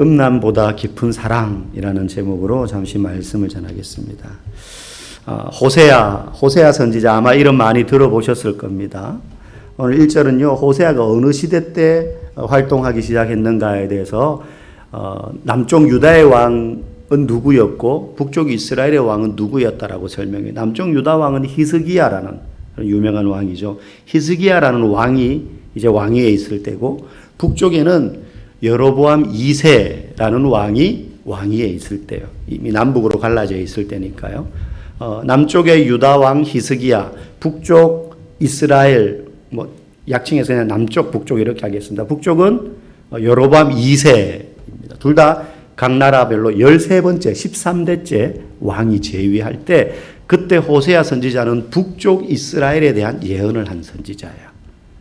음란보다 깊은 사랑이라는 제목으로 잠시 말씀을 전하겠습니다. 어, 호세아, 호세아 선지자 아마 이름 많이 들어보셨을 겁니다. 오늘 1절은요, 호세아가 어느 시대 때 활동하기 시작했는가에 대해서 어, 남쪽 유다의 왕은 누구였고 북쪽 이스라엘의 왕은 누구였다라고 설명해. 남쪽 유다 왕은 히스기야라는 유명한 왕이죠. 히스기야라는 왕이 이제 왕위에 있을 때고 북쪽에는 여로보암 2세라는 왕이 왕위에 있을 때요. 이미 남북으로 갈라져 있을 때니까요. 어, 남쪽의 유다 왕 히스기야, 북쪽 이스라엘 뭐 약칭해서 그냥 남쪽 북쪽 이렇게 하겠습니다. 북쪽은 여로보암 2세입니다. 둘 다 각 나라별로 13번째, 13대째 왕이 재위할 때 그때 호세아 선지자는 북쪽 이스라엘에 대한 예언을 한 선지자예요.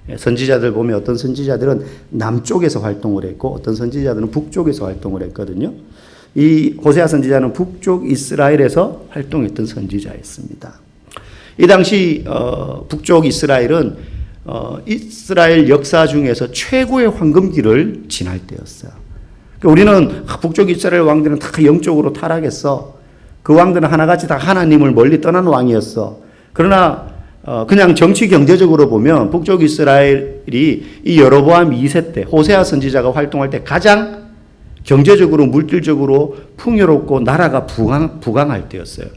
예, 선지자들 보면 어떤 선지자들은 남쪽에서 활동을 했고 어떤 선지자들은 북쪽에서 활동을 했거든요. 이 호세아 선지자는 북쪽 이스라엘에서 활동했던 선지자였습니다. 이 당시 어, 북쪽 이스라엘은 어, 이스라엘 역사 중에서 최고의 황금기를 지날 때였어요. 그러니까 우리는 북쪽 이스라엘 왕들은 다 영적으로 타락했어. 그 왕들은 하나같이 다 하나님을 멀리 떠난 왕이었어. 그러나 어, 그냥 정치 경제적으로 보면 북쪽 이스라엘이 이 여로보암 2세 때 호세아 선지자가 활동할 때 가장 경제적으로 물질적으로 풍요롭고 나라가 부강, 부강할 때였어요.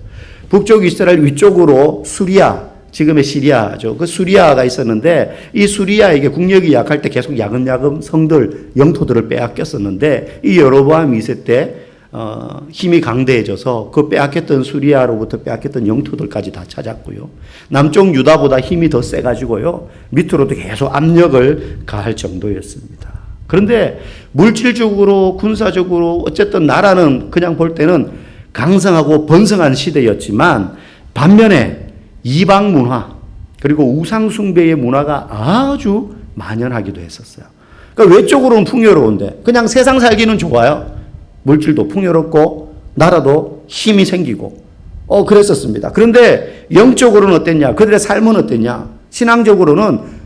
북쪽 이스라엘 위쪽으로 수리아 지금의 시리아죠. 그 수리아가 있었는데 이 수리아에게 국력이 약할 때 계속 야금야금 성들 영토들을 빼앗겼었는데 이 여로보암 2세 때 어, 힘이 강대해져서 그 빼앗겼던 수리아로부터 빼앗겼던 영토들까지 다 찾았고요. 남쪽 유다보다 힘이 더 세가지고요. 밑으로도 계속 압력을 가할 정도였습니다. 그런데 물질적으로 군사적으로 어쨌든 나라는 그냥 볼 때는 강성하고 번성한 시대였지만 반면에 이방 문화 그리고 우상 숭배의 문화가 아주 만연하기도 했었어요. 그러니까 외적으로는 풍요로운데 그냥 세상 살기는 좋아요. 물질도 풍요롭고 나라도 힘이 생기고 어 그랬었습니다. 그런데 영적으로는 어땠냐? 그들의 삶은 어땠냐? 신앙적으로는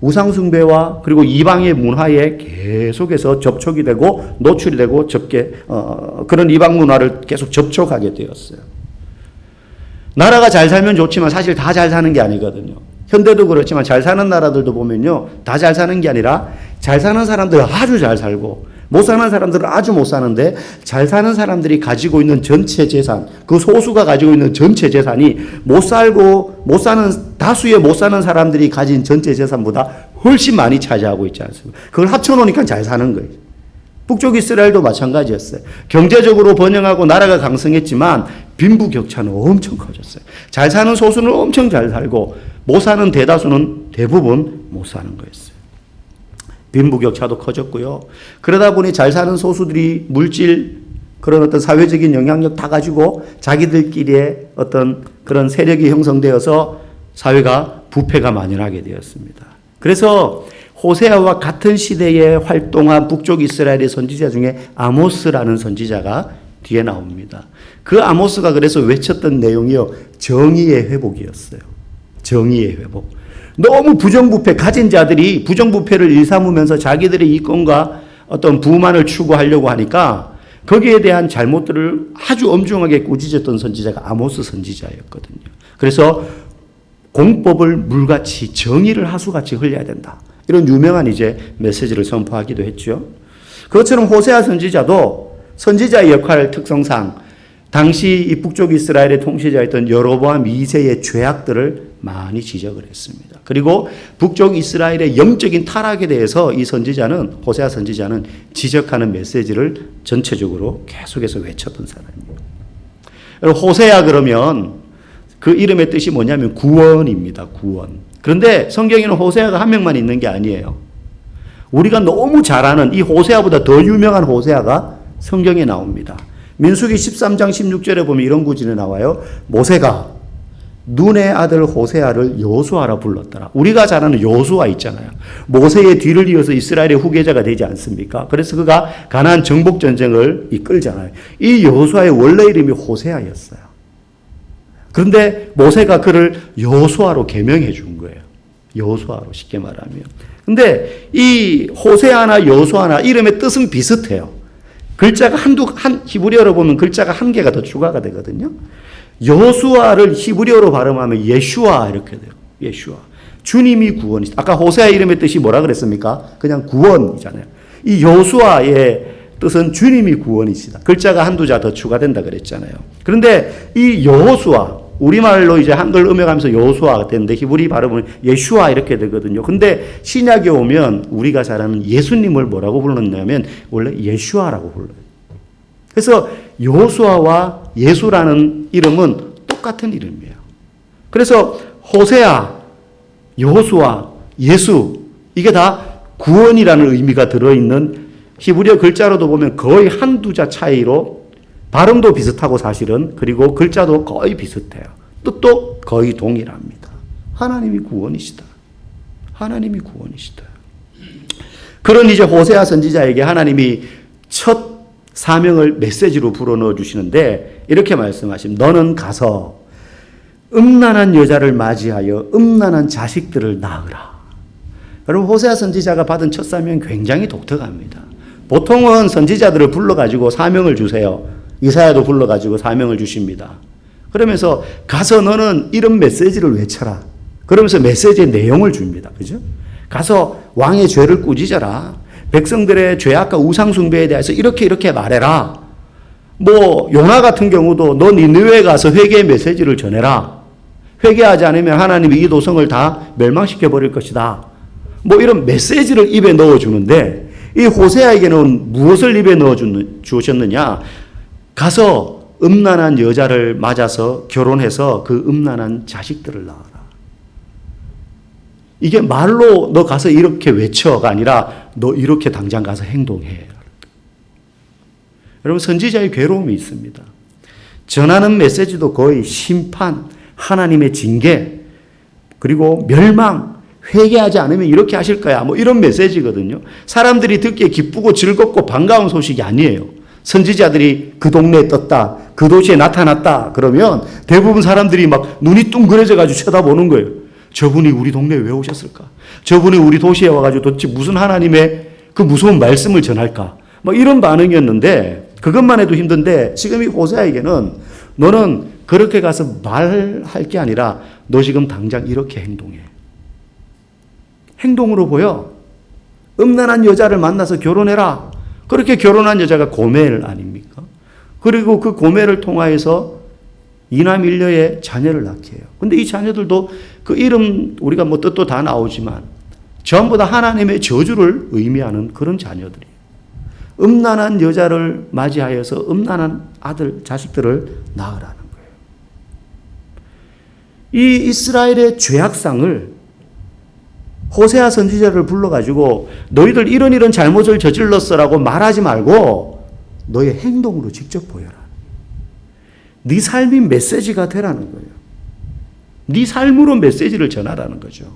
우상 숭배와 그리고 이방의 문화에 계속해서 접촉이 되고 노출이 되고 접게 어, 그런 이방 문화를 계속 접촉하게 되었어요. 나라가 잘 살면 좋지만 사실 다 잘 사는 게 아니거든요. 현대도 그렇지만 잘 사는 나라들도 보면요. 다 잘 사는 게 아니라 잘 사는 사람들은 아주 잘 살고 못 사는 사람들은 아주 못 사는데 잘 사는 사람들이 가지고 있는 전체 재산, 그 소수가 가지고 있는 전체 재산이 못 살고 못 사는 다수의 못 사는 사람들이 가진 전체 재산보다 훨씬 많이 차지하고 있지 않습니까? 그걸 합쳐 놓으니까 잘 사는 거예요. 북쪽 이스라엘도 마찬가지였어요. 경제적으로 번영하고 나라가 강성했지만 빈부격차는 엄청 커졌어요. 잘 사는 소수는 엄청 잘 살고 못 사는 대다수는 대부분 못 사는 거였어요. 빈부격차도 커졌고요. 그러다 보니 잘 사는 소수들이 물질 그런 어떤 사회적인 영향력 다 가지고 자기들끼리의 어떤 그런 세력이 형성되어서 사회가 부패가 만연하게 되었습니다. 그래서 호세아와 같은 시대에 활동한 북쪽 이스라엘의 선지자 중에 아모스라는 선지자가 뒤에 나옵니다. 그 아모스가 그래서 외쳤던 내용이요. 정의의 회복이었어요. 정의의 회복. 너무 부정부패 가진 자들이 부정부패를 일삼으면서 자기들의 이권과 어떤 부만을 추구하려고 하니까 거기에 대한 잘못들을 아주 엄중하게 꾸짖었던 선지자가 아모스 선지자였거든요. 그래서 공법을 물같이 정의를 하수같이 흘려야 된다. 이런 유명한 이제 메시지를 선포하기도 했죠. 그것처럼 호세아 선지자도 선지자의 역할 특성상 당시 이 북쪽 이스라엘의 통치자였던 여로보암 2세의 죄악들을 많이 지적을 했습니다. 그리고 북쪽 이스라엘의 영적인 타락에 대해서 이 선지자는 호세아 선지자는 지적하는 메시지를 전체적으로 계속해서 외쳤던 사람입니다. 호세아 그러면 그 이름의 뜻이 뭐냐면 구원입니다. 구원. 그런데 성경에는 호세아가 한 명만 있는 게 아니에요. 우리가 너무 잘 아는 이 호세아보다 더 유명한 호세아가 성경에 나옵니다. 민수기 13장 16절에 보면 이런 구절이 나와요. 모세가 눈의 아들 호세아를 여수아라 불렀더라. 우리가 잘 아는 여수아 있잖아요. 모세의 뒤를 이어서 이스라엘의 후계자가 되지 않습니까? 그래서 그가 가나안 정복 전쟁을 이끌잖아요. 이 여수아의 원래 이름이 호세아였어요. 그런데 모세가 그를 여수아로 개명해 준 거예요. 여수아로 쉽게 말하면. 근데 이 호세아나 여수아나 이름의 뜻은 비슷해요. 글자가 한두 한 히브리어로 보면 글자가 한 개가 더 추가가 되거든요. 여수아를 히브리어로 발음하면 예슈아 이렇게 돼요. 예슈아. 주님이 구원이시다. 아까 호세아 이름의 뜻이 뭐라 그랬습니까? 그냥 구원이잖아요. 이 여수아의 뜻은 주님이 구원이시다. 글자가 한두 자 더 추가된다 그랬잖아요. 그런데 이 여호수아 우리말로 이제 한글 음역하면서 여호수아가 되는데 히브리 발음은 예슈아 이렇게 되거든요. 근데 신약에 오면 우리가 잘 아는 예수님을 뭐라고 불렀냐면 원래 예슈아라고 불러요. 그래서 여호수아와 예수라는 이름은 똑같은 이름이에요. 그래서 호세아, 여호수아, 예수 이게 다 구원이라는 의미가 들어있는 히브리어 글자로도 보면 거의 한두 자 차이로 발음도 비슷하고 사실은 그리고 글자도 거의 비슷해요. 뜻도 거의 동일합니다. 하나님이 구원이시다. 하나님이 구원이시다. 그런 이제 호세아 선지자에게 하나님이 첫 사명을 메시지로 불어넣어 주시는데 이렇게 말씀하십니다. 너는 가서 음란한 여자를 맞이하여 음란한 자식들을 낳으라. 여러분 호세아 선지자가 받은 첫 사명이 굉장히 독특합니다. 보통은 선지자들을 불러가지고 사명을 주세요. 이사야도 불러가지고 사명을 주십니다. 그러면서 가서 너는 이런 메시지를 외쳐라. 그러면서 메시지의 내용을 줍니다. 그죠? 가서 왕의 죄를 꾸짖어라. 백성들의 죄악과 우상숭배에 대해서 이렇게 이렇게 말해라. 뭐 요나 같은 경우도 너 니느웨 가서 회개의 메시지를 전해라. 회개하지 않으면 하나님이 이 도성을 다 멸망시켜 버릴 것이다. 뭐 이런 메시지를 입에 넣어 주는데 이 호세아에게는 무엇을 입에 넣어 주셨느냐? 가서 음란한 여자를 맞아서 결혼해서 그 음란한 자식들을 낳아라. 이게 말로 너 가서 이렇게 외쳐가 아니라 너 이렇게 당장 가서 행동해. 여러분 선지자의 괴로움이 있습니다. 전하는 메시지도 거의 심판, 하나님의 징계, 그리고 멸망, 회개하지 않으면 이렇게 하실 거야. 뭐 이런 메시지거든요. 사람들이 듣기에 기쁘고 즐겁고 반가운 소식이 아니에요. 선지자들이 그 동네에 떴다. 그 도시에 나타났다. 그러면 대부분 사람들이 막 눈이 뚱그려져 가지고 쳐다보는 거예요. 저분이 우리 동네에 왜 오셨을까? 저분이 우리 도시에 와가지고 도대체 무슨 하나님의 그 무서운 말씀을 전할까? 뭐 이런 반응이었는데 그것만 해도 힘든데 지금 이 호세아에게는 너는 그렇게 가서 말할 게 아니라 너 지금 당장 이렇게 행동해. 행동으로 보여. 음란한 여자를 만나서 결혼해라. 그렇게 결혼한 여자가 고멜 아닙니까? 그리고 그 고멜을 통하여서 이남 일녀의 자녀를 낳게 해요. 근데 이 자녀들도 그 이름 우리가 뭐 뜻도 다 나오지만 전부 다 하나님의 저주를 의미하는 그런 자녀들이에요. 음란한 여자를 맞이하여서 음란한 아들, 자식들을 낳으라는 거예요. 이 이스라엘의 죄악상을 호세아 선지자를 불러가지고 너희들 이런 이런 잘못을 저질렀어라고 말하지 말고 너의 행동으로 직접 보여라. 네 삶이 메시지가 되라는 거예요. 네 삶으로 메시지를 전하라는 거죠.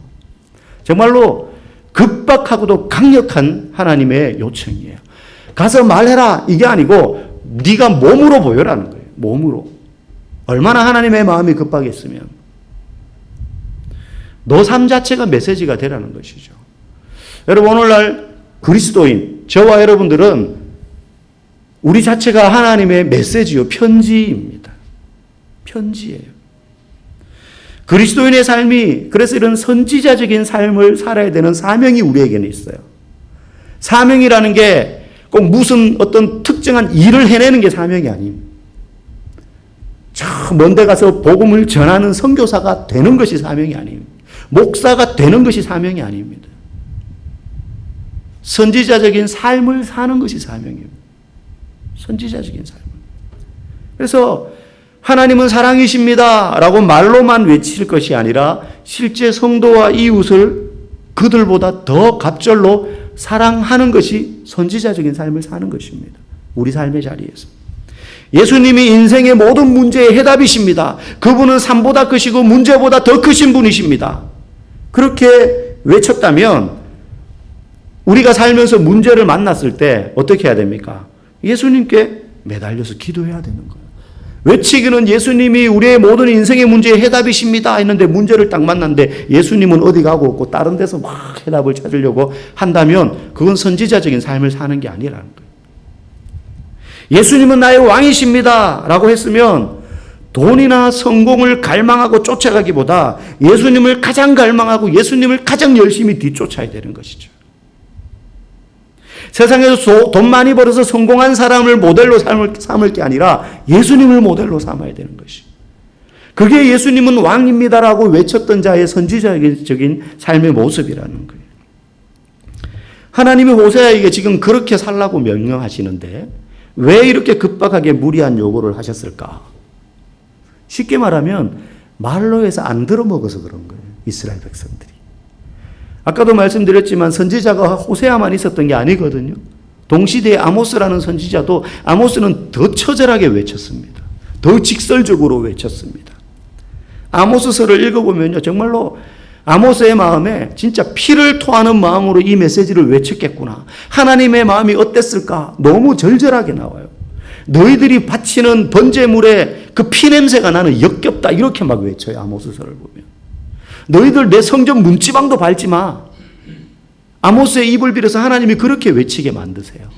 정말로 급박하고도 강력한 하나님의 요청이에요. 가서 말해라 이게 아니고 네가 몸으로 보여라는 거예요. 몸으로. 얼마나 하나님의 마음이 급하겠으면 너삶 자체가 메시지가 되라는 것이죠. 여러분 오늘날 그리스도인 저와 여러분들은 우리 자체가 하나님의 메시지요 편지입니다. 편지예요. 그리스도인의 삶이 그래서 이런 선지자적인 삶을 살아야 되는 사명이 우리에게는 있어요. 사명이라는 게 꼭 무슨 어떤 특정한 일을 해내는 게 사명이 아닙니다. 저 먼데 가서 복음을 전하는 선교사가 되는 것이 사명이 아닙니다. 목사가 되는 것이 사명이 아닙니다. 선지자적인 삶을 사는 것이 사명입니다. 선지자적인 삶. 그래서 하나님은 사랑이십니다. 라고 말로만 외칠 것이 아니라 실제 성도와 이웃을 그들보다 더 갑절로 사랑하는 것이 선지자적인 삶을 사는 것입니다. 우리 삶의 자리에서. 예수님이 인생의 모든 문제의 해답이십니다. 그분은 삶보다 크시고 문제보다 더 크신 분이십니다. 그렇게 외쳤다면 우리가 살면서 문제를 만났을 때 어떻게 해야 됩니까? 예수님께 매달려서 기도해야 되는 거예요. 외치기는 예수님이 우리의 모든 인생의 문제의 해답이십니다 했는데 문제를 딱 만났는데 예수님은 어디 가고 없고 다른 데서 막 해답을 찾으려고 한다면 그건 선지자적인 삶을 사는 게 아니라는 거예요. 예수님은 나의 왕이십니다. 라고 했으면 돈이나 성공을 갈망하고 쫓아가기보다 예수님을 가장 갈망하고 예수님을 가장 열심히 뒤쫓아야 되는 것이죠. 세상에서 소- 돈 많이 벌어서 성공한 사람을 모델로 삼을, 삼을 게 아니라 예수님을 모델로 삼아야 되는 것이. 그게 예수님은 왕입니다라고 외쳤던 자의 선지자적인 삶의 모습이라는 거예요. 하나님이 호세아에게 지금 그렇게 살라고 명령하시는데 왜 이렇게 급박하게 무리한 요구를 하셨을까? 쉽게 말하면 말로 해서 안 들어먹어서 그런 거예요. 이스라엘 백성들이. 아까도 말씀드렸지만 선지자가 호세아만 있었던 게 아니거든요. 동시대에 아모스라는 선지자도 아모스는 더 처절하게 외쳤습니다. 더 직설적으로 외쳤습니다. 아모스서를 읽어보면요. 정말로 아모스의 마음에 진짜 피를 토하는 마음으로 이 메시지를 외쳤겠구나. 하나님의 마음이 어땠을까? 너무 절절하게 나와요. 너희들이 바치는 번제물에 그 피냄새가 나는 역겹다. 이렇게 막 외쳐요. 아모스서를 보면. 너희들 내 성전 문지방도 밟지 마. 아모스의 입을 빌어서 하나님이 그렇게 외치게 만드세요.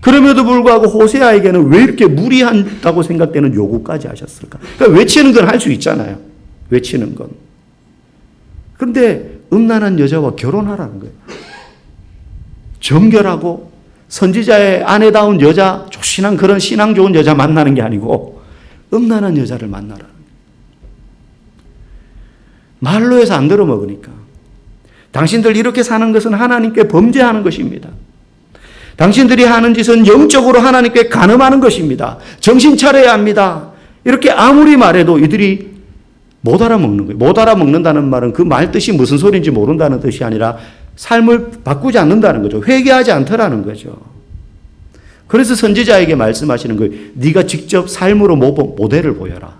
그럼에도 불구하고 호세아에게는 왜 이렇게 무리한다고 생각되는 요구까지 하셨을까? 그러니까 외치는 건 할 수 있잖아요. 외치는 건. 그런데 음란한 여자와 결혼하라는 거예요. 정결하고 선지자의 아내다운 여자, 조신한 그런 신앙 좋은 여자 만나는 게 아니고 음란한 여자를 거예요. 말로 해서 안 들어먹으니까. 당신들 이렇게 사는 것은 하나님께 범죄하는 것입니다. 당신들이 하는 짓은 영적으로 하나님께 간음하는 것입니다. 정신 차려야 합니다. 이렇게 아무리 말해도 이들이 못 알아먹는 거예요. 못 알아먹는다는 말은 그 말 뜻이 무슨 소리인지 모른다는 뜻이 아니라 삶을 바꾸지 않는다는 거죠. 회개하지 않더라는 거죠. 그래서 선지자에게 말씀하시는 거예요. 네가 직접 삶으로 모- 모델을 보여라.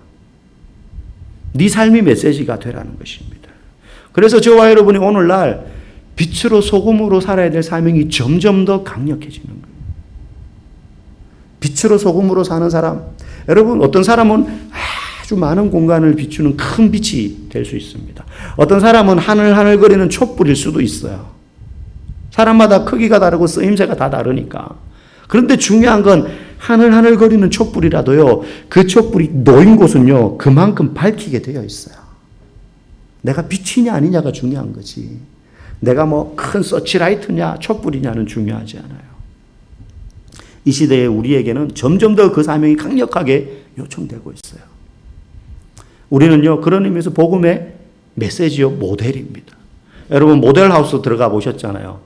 네 삶이 메시지가 되라는 것입니다. 그래서 저와 여러분이 오늘날 빛으로 소금으로 살아야 될 사명이 점점 더 강력해지는 거예요. 빛으로 소금으로 사는 사람. 여러분, 어떤 사람은 아주 많은 공간을 비추는 큰 빛이 될 수 있습니다. 어떤 사람은 하늘하늘거리는 촛불일 수도 있어요. 사람마다 크기가 다르고 쓰임새가 다 다르니까. 그런데 중요한 건 하늘하늘 거리는 촛불이라도요, 그 촛불이 놓인 곳은요, 그만큼 밝히게 되어 있어요. 내가 빛이냐 아니냐가 중요한 거지. 내가 뭐 큰 서치라이트냐 촛불이냐는 중요하지 않아요. 이 시대에 우리에게는 점점 더 그 사명이 강력하게 요청되고 있어요. 우리는요 그런 의미에서 복음의 메시지요 모델입니다. 여러분 모델하우스 들어가 보셨잖아요.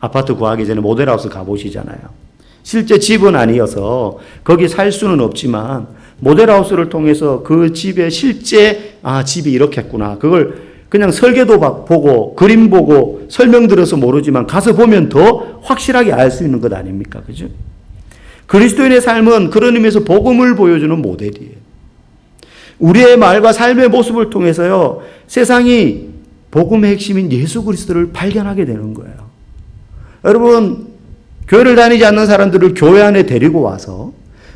아파트 구하기 전에 모델하우스 가보시잖아요. 실제 집은 아니어서 거기 살 수는 없지만 모델하우스를 통해서 그 집의 실제 아 집이 이렇겠구나 그걸 그냥 설계도 봐- 보고 그림 보고 설명 들어서 모르지만 가서 보면 더 확실하게 알 수 있는 것 아닙니까 그죠? 그리스도인의 삶은 그런 의미에서 복음을 보여주는 모델이에요. 우리의 말과 삶의 모습을 통해서요 세상이 복음의 핵심인 예수 그리스도를 발견하게 되는 거예요. 여러분 교회를 다니지 않는 사람들을 교회 안에 데리고 와서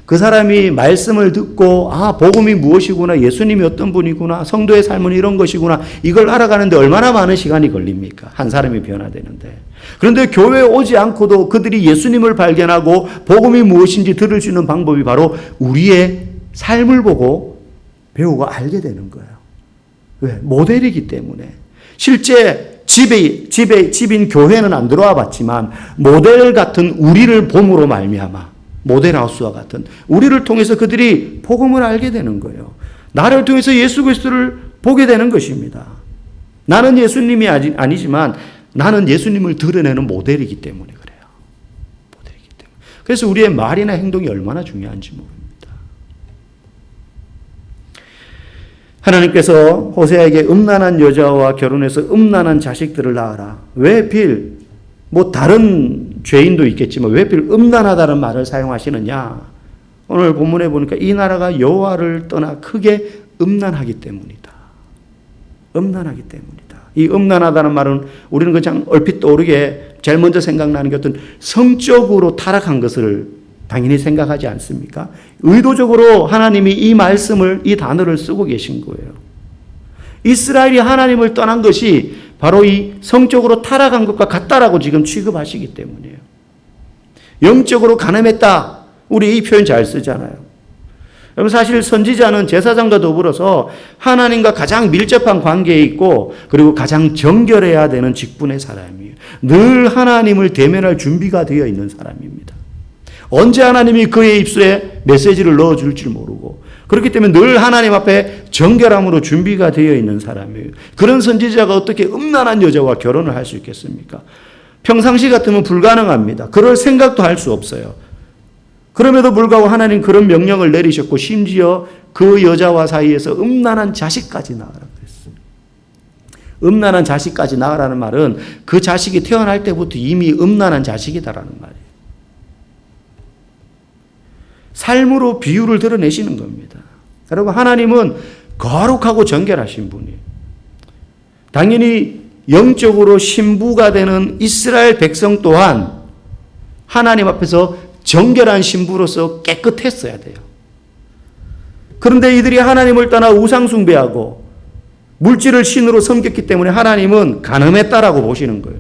그 사람이 말씀을 듣고 아 복음이 무엇이구나 예수님이 어떤 분이구나 성도의 삶은 이런 것이구나 이걸 알아가는데 얼마나 많은 시간이 걸립니까? 한 사람이 변화되는데. 그런데 교회에 오지 않고도 그들이 예수님을 발견하고 복음이 무엇인지 들을 수 있는 방법이 바로 우리의 삶을 보고 배우고 알게 되는 거예요. 왜? 모델이기 때문에. 실제 집에 집에 집인 교회는 안 들어와 봤지만 모델 같은 우리를 봄으로 말미암아 모델하우스와 같은 우리를 통해서 그들이 복음을 알게 되는 거예요. 나를 통해서 예수 그리스도를 보게 되는 것입니다. 나는 예수님이 아니- 아니지만 나는 예수님을 드러내는 모델이기 때문에 그래요. 모델이기 때문에. 그래서 우리의 말이나 행동이 얼마나 중요한지 모릅니다. 하나님께서 호세아에게 음란한 여자와 결혼해서 음란한 자식들을 낳아라. 왜 필, 뭐 다른 죄인도 있겠지만 왜 필 음란하다는 말을 사용하시느냐? 오늘 본문에 보니까 이 나라가 여호와를 떠나 크게 음란하기 때문이다. 음란하기 때문이다. 이 음란하다는 말은 우리는 그냥 얼핏 떠오르게 제일 먼저 생각나는 게 어떤 성적으로 타락한 것을 당연히 생각하지 않습니까? 의도적으로 하나님이 이 말씀을, 이 단어를 쓰고 계신 거예요. 이스라엘이 하나님을 떠난 것이 바로 이 성적으로 타락한 것과 같다라고 지금 취급하시기 때문이에요. 영적으로 가늠했다. 우리 이 표현 잘 쓰잖아요. 여러분 사실 선지자는 제사장과 더불어서 하나님과 가장 밀접한 관계에 있고 그리고 가장 정결해야 되는 직분의 사람이에요. 늘 하나님을 대면할 준비가 되어 있는 사람입니다. 언제 하나님이 그의 입술에 메시지를 넣어 줄지 모르고 그렇기 때문에 늘 하나님 앞에 정결함으로 준비가 되어 있는 사람이에요. 그런 선지자가 어떻게 음란한 여자와 결혼을 할 수 있겠습니까? 평상시 같으면 불가능합니다. 그럴 생각도 할 수 없어요. 그럼에도 불구하고 하나님 그런 명령을 내리셨고 심지어 그 여자와 사이에서 음란한 자식까지 낳으라 그랬어요. 음란한 자식까지 낳으라는 말은 그 자식이 태어날 때부터 이미 음란한 자식이다라는 말이에요. 삶으로 비유를 드러내시는 겁니다. 여러분 하나님은 거룩하고 정결하신 분이에요. 당연히 영적으로 신부가 되는 이스라엘 백성 또한 하나님 앞에서 정결한 신부로서 깨끗했어야 돼요. 그런데 이들이 하나님을 떠나 우상숭배하고 물질을 신으로 섬겼기 때문에 하나님은 가늠했다라고 보시는 거예요.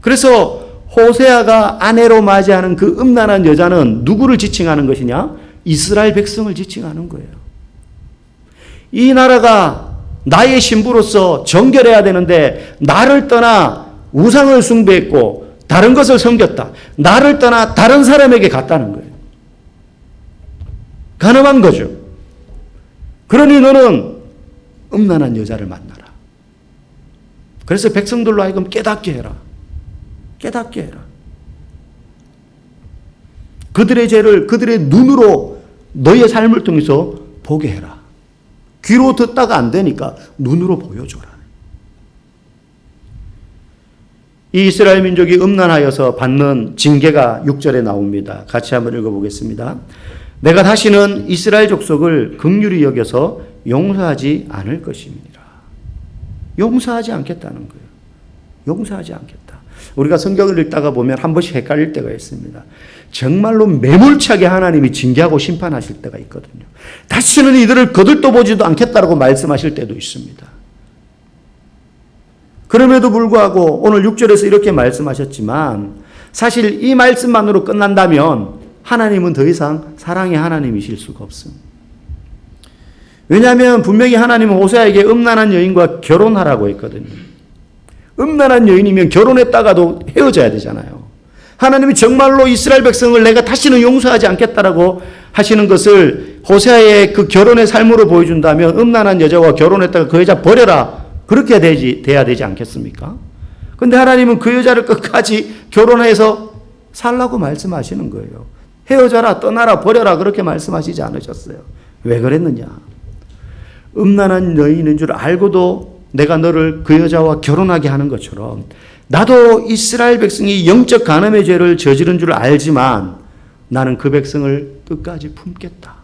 그래서 호세아가 아내로 맞이하는 그 음란한 여자는 누구를 지칭하는 것이냐? 이스라엘 백성을 지칭하는 거예요. 이 나라가 나의 신부로서 정결해야 되는데 나를 떠나 우상을 숭배했고 다른 것을 섬겼다. 나를 떠나 다른 사람에게 갔다는 거예요. 가늠한 거죠. 그러니 너는 음란한 여자를 만나라. 그래서 백성들로 하여금 깨닫게 해라. 깨닫게 해라. 그들의 죄를 그들의 눈으로 너의 삶을 통해서 보게 해라. 귀로 듣다가 안 되니까 눈으로 보여줘라. 이 이스라엘 민족이 음란하여서 받는 징계가 6절에 나옵니다. 같이 한번 읽어보겠습니다. 내가 다시는 이스라엘 족속을 극률히 여겨서 용서하지 않을 것입니다. 용서하지 않겠다는 거예요. 용서하지 않겠다. 우리가 성경을 읽다가 보면 한 번씩 헷갈릴 때가 있습니다. 정말로 매몰차게 하나님이 징계하고 심판하실 때가 있거든요. 다시는 이들을 거들떠 보지도 않겠다라고 말씀하실 때도 있습니다. 그럼에도 불구하고 오늘 6절에서 이렇게 말씀하셨지만 사실 이 말씀만으로 끝난다면 하나님은 더 이상 사랑의 하나님이실 수가 없습니다. 왜냐하면 분명히 하나님은 호세아에게 음란한 여인과 결혼하라고 했거든요. 음란한 여인이면 결혼했다가도 헤어져야 되잖아요. 하나님이 정말로 이스라엘 백성을 내가 다시는 용서하지 않겠다라고 하시는 것을 호세아의 그 결혼의 삶으로 보여준다면 음란한 여자와 결혼했다가 그 여자 버려라. 그렇게 되지, 돼야 되지 않겠습니까? 근데 하나님은 그 여자를 끝까지 결혼해서 살라고 말씀하시는 거예요. 헤어져라, 떠나라, 버려라, 그렇게 말씀하시지 않으셨어요. 왜 그랬느냐? 음란한 여인인 줄 알고도 내가 너를 그 여자와 결혼하게 하는 것처럼 나도 이스라엘 백성이 영적 간음의 죄를 저지른 줄 알지만 나는 그 백성을 끝까지 품겠다.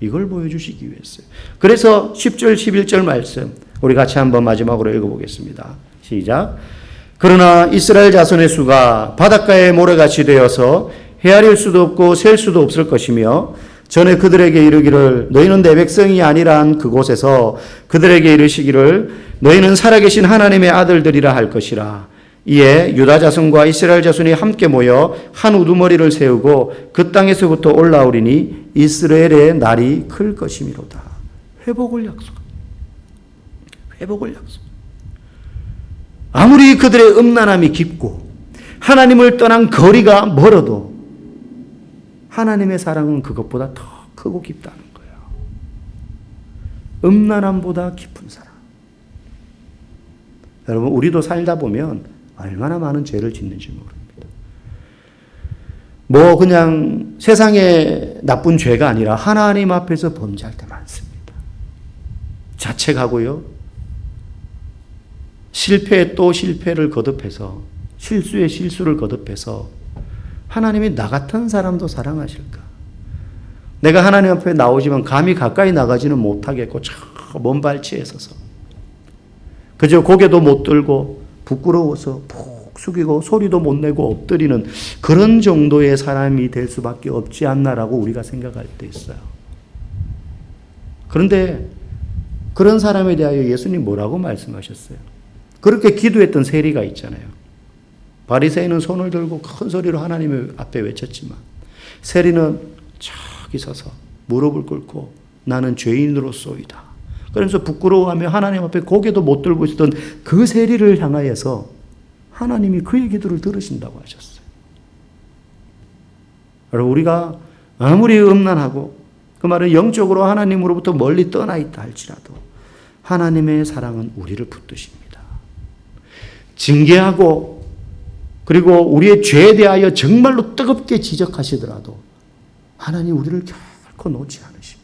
이걸 보여주시기 위해서요. 그래서 10절, 11절 말씀 우리 같이 한번 마지막으로 읽어보겠습니다. 시작. 그러나 이스라엘 자손의 수가 바닷가의 모래같이 되어서 헤아릴 수도 없고 셀 수도 없을 것이며 전에 그들에게 이르기를 너희는 내 백성이 아니란 그곳에서 그들에게 이르시기를 너희는 살아계신 하나님의 아들들이라 할 것이라. 이에 유다 자손과 이스라엘 자손이 함께 모여 한 우두머리를 세우고 그 땅에서부터 올라오리니 이스라엘의 날이 클 것이미로다. 회복을 약속. 회복을 약속. 아무리 그들의 음란함이 깊고 하나님을 떠난 거리가 멀어도 하나님의 사랑은 그것보다 더 크고 깊다는 거예요. 음란함보다 깊은 사랑. 여러분, 우리도 살다 보면 얼마나 많은 죄를 짓는지 모릅니다. 뭐, 그냥 세상에 나쁜 죄가 아니라 하나님 앞에서 범죄할 때 많습니다. 자책하고요. 실패에 또 실패를 거듭해서 실수에 실수를 거듭해서 하나님이 나 같은 사람도 사랑하실까? 내가 하나님 앞에 나오지만 감히 가까이 나가지는 못하겠고 저먼 발치에 서서 그저 고개도 못 들고 부끄러워서 푹 숙이고 소리도 못 내고 엎드리는 그런 정도의 사람이 될 수밖에 없지 않나라고 우리가 생각할 때 있어요. 그런데 그런 사람에 대하여 예수님 뭐라고 말씀하셨어요? 그렇게 기도했던 세리가 있잖아요. 바리새인은 손을 들고 큰 소리로 하나님의 앞에 외쳤지만 세리는 저기 서서 무릎을 꿇고 나는 죄인으로소이다. 그러면서 부끄러워하며 하나님 앞에 고개도 못 들고 있었던 그 세리를 향하여서 하나님이 그의 기도를 들으신다고 하셨어요. 여러분 우리가 아무리 음란하고 그 말은 영적으로 하나님으로부터 멀리 떠나 있다 할지라도 하나님의 사랑은 우리를 붙드십니다. 징계하고 그리고 우리의 죄에 대하여 정말로 뜨겁게 지적하시더라도 하나님 우리를 결코 놓지 않으십니다.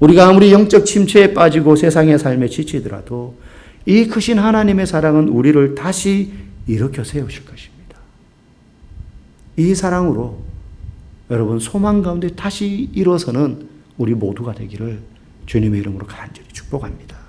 우리가 아무리 영적 침체에 빠지고 세상의 삶에 지치더라도 이 크신 하나님의 사랑은 우리를 다시 일으켜 세우실 것입니다. 이 사랑으로 여러분 소망 가운데 다시 일어서는 우리 모두가 되기를 주님의 이름으로 간절히 축복합니다.